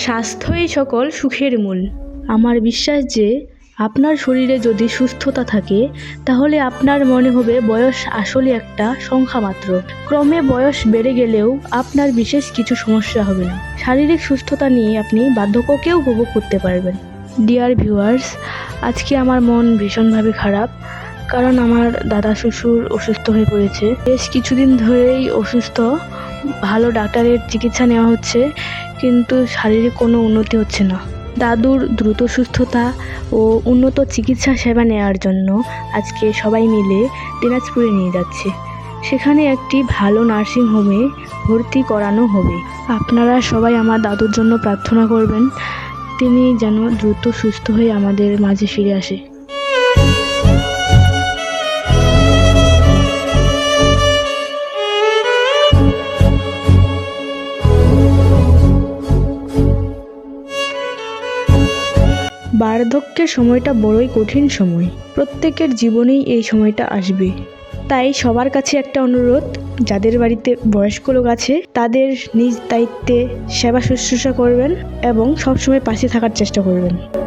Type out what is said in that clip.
স্বাস্থ্যই সকল সুখের মূল। আমার বিশ্বাস যে, আপনার শরীরে যদি সুস্থতা থাকে, তাহলে আপনার মনে হবে বয়স আসলে একটা সংখ্যা মাত্র। ক্রমে বয়স বেড়ে গেলেও আপনার বিশেষ কিছু সমস্যা হবে না। শারীরিক সুস্থতা নিয়ে আপনি বার্ধক্যকেও উপভোগ করতে পারবেন। ডিয়ার ভিউয়ার্স আজকে আমার মন ভীষণভাবে খারাপ, কারণ আমার দাদা শ্বশুর অসুস্থ হয়ে পড়েছে। বেশ কিছুদিন ধরেই অসুস্থ। ভালো ডাক্তারের চিকিৎসা নেওয়া হচ্ছে। কিন্তু শারীরিক কোনো উন্নতি হচ্ছে না। দাদুর দ্রুত সুস্থতা ও উন্নত চিকিৎসা সেবা নেওয়ার জন্য আজকে সবাই মিলে দিনাজপুরে নিয়ে যাচ্ছে। সেখানে একটি ভালো নার্সিং হোমে ভর্তি করানো হবে। আপনারা সবাই আমার দাদুর জন্য প্রার্থনা করবেন। তিনি যেন দ্রুত সুস্থ হয়ে আমাদের মাঝে ফিরে আসে। বার্ধক্যের সময়টা বড়ই কঠিন সময়। প্রত্যেকের জীবনেই এই সময়টা আসবে। তাই সবার কাছে একটা অনুরোধ, যাদের বাড়িতে বয়স্ক লোক আছে, তাদের নিজ দায়িত্বে সেবা শুশ্রূষা করবেন এবং সবসময় পাশে থাকার চেষ্টা করবেন।